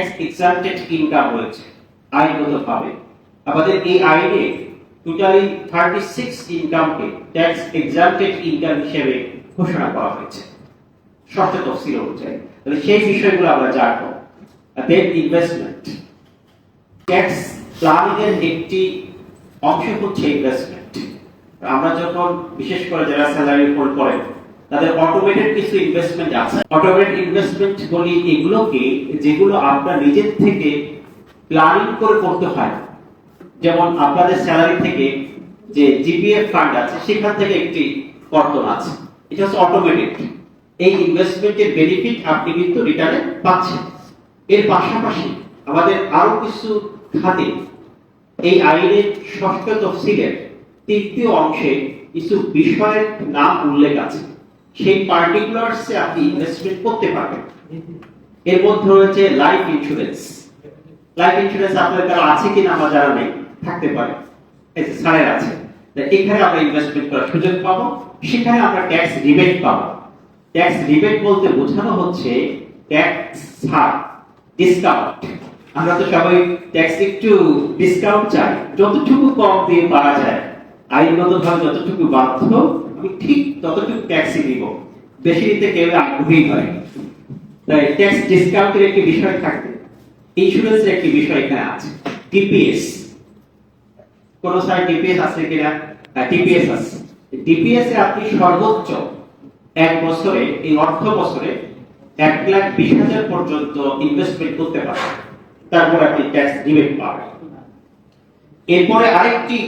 Tax exempted income রয়েছে আইনগতভাবে আমাদের এই আইনে টোটালি থার্টি সিক্স ইনকামকে ট্যাক্স এক্সাম্পটেড ইনকাম হিসেবে ঘোষণা করা হয়েছে। ষষ্ঠ তফসিল অনুযায়ী। সেই বিষয়গুলো আমরা জানব। দেন ইনভেস্টমেন্ট ট্যাক্স প্ল্যানিং এর একটি অংশ হচ্ছে ইনভেস্টমেন্ট আমরা যখন, বিশেষ করে যারা স্যালারি হোল্ড করেন তাদের অটোমেটেড কিছু ইনভেস্টমেন্ট আছে। অটোমেটেড ইনভেস্টমেন্ট বলি এগুলোকে, যেগুলো আপনার নিজের থেকে প্ল্যানিং করে করতে হয়। যেমন আপনাদের স্যালারি থেকে যে জিপিএফ ফান্ড আছে, সেখান থেকে একটি কর্তন আছে। এটা হচ্ছে অটোমেটেড এই ইনভেস্টমেন্টের বেনিফিট আপনি কিন্তু রিটার্নে পাচ্ছেন। এর পাশাপাশি আমাদের আরও কিছু খাতে, এই আইনের ষষ্ঠ তফসিলের তৃতীয় অংশে কিছু বিষয়ের নাম উল্লেখ আছে। সেই পার্টিকুলারসে আপনি ইনভেস্টমেন্ট করতে পারবেন। এর মধ্যে রয়েছে লাইফ ইন্স্যুরেন্স লাইফ ইন্স্যুরেন্স আপনার কারও আছে কিনা আমার জানা নেই, থাকতে পারে। এই যে স্যারের আছে। এখানে আমরা ইনভেস্টমেন্ট করার সুযোগ পাবো, সেখানে আমরা ট্যাক্স রিবেট পাবো। ট্যাক্স রিবেট বলতে বোঝানো হচ্ছে ট্যাক্স ছাড় ডিসকাউন্ট আমরা তো সবাই ট্যাক্স একটু ডিসকাউন্ট চাই। যতটুকু কম দিয়ে পারা যায়, আইনগতভাবে যতটুকু বাধ্য আমি ঠিক ততটুকু ট্যাক্সই দিব বেশি দিতে কেউ আগ্রহী নয়। তাই ট্যাক্স ডিসকাউন্টের একটি বিষয় থাকবে। ইন্স্যুরেন্সের একটি বিষয় এখানে আছে। টিপিএস কোন সাইড টিপিএস আছে কিনা? টিপিএস আছে। টিপিএস এ আপনি সর্বোচ্চ এক বছরে, এই অর্থ বছরে এক লাখ বিশ হাজার পর্যন্ত ইনভেস্টমেন্ট করতে পারবেন। তারপর আপনি ট্যাক্স রিবেট পাবেন। এরপরে আরেকটি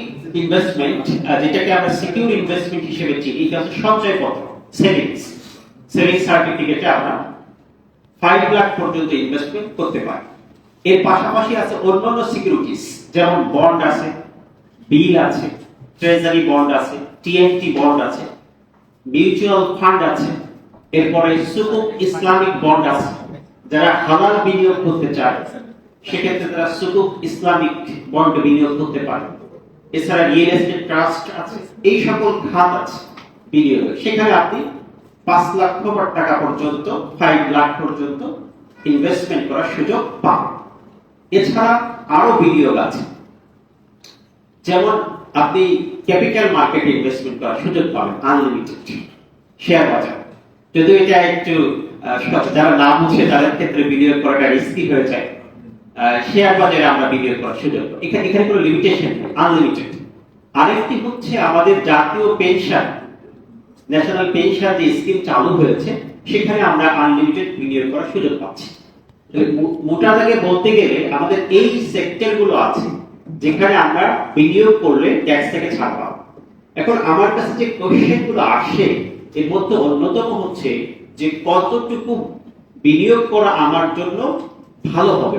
ইনভেস্টমেন্ট যেটাকে আমরা সিকিউর ইনভেস্টমেন্ট হিসেবে চিনি, এটা হচ্ছে সঞ্চয়পত্র সেভিংস সেভিংস সার্টিফিকেটে আমরা ফাইভ লাখ পর্যন্ত ইনভেস্টমেন্ট করতে পারি। এর পাশাপাশি আছে অন্যান্য সিকিউরিটিস যেমন বন্ড আছে বিল আছে ট্রেজারি বন্ড আছে টিএনটি বন্ড আছে মিউচুয়াল ফান্ড আছে, এরপরে সুকুক ইসলামিক বন্ড আছে, যারা হালাল বিনিয়োগ করতে চায়। সেক্ষেত্রে তারা সুকুক ইসলামিক বন্ড বিনিয়োগ করতে পারে। এছাড়া রিয়েল এস্টেট ট্রাস্ট আছে, এই সকল খাত আছে বিনিয়োগ। সেখানে আপনি পাঁচ লক্ষ টাকা পর্যন্ত ফাইভ লাখ পর্যন্ত ইনভেস্টমেন্ট করার সুযোগ পাবেন এছাড়া আরও বিনিয়োগ আছে। যেমন আপনি ক্যাপিটাল মার্কেটে ইনভেস্টমেন্ট করার সুযোগ পাবেন আনলিমিটেড শেয়ার বাজার। যদিও এটা একটু যারা না বুঝে তাদের ক্ষেত্রে বিনিয়োগ করাটা রিস্কি হয়ে যায়। শেয়ার বাজারে আমরা বিনিয়োগ করার সুযোগ এখানে এখানে কোনো লিমিটেশন আনলিমিটেড আরেকটি হচ্ছে আমাদের জাতীয় পেনশন ন্যাশনাল পেনশন যে স্কিম চালু হয়েছে, সেখানে আমরা আনলিমিটেড বিনিয়োগ করার সুযোগ পাচ্ছি। মোটা দাগে বলতে গেলে আমাদের এই সেক্টরগুলো আছে, যেখানে আমরা বিনিয়োগ করলে ট্যাক্স থেকে ছাড় পাবো। এখন আমার কাছে যে গুলো আসে, এর মধ্যে অন্যতম হচ্ছে যে কতটুকু বিনিয়োগ করা আমার জন্য ভালো হবে।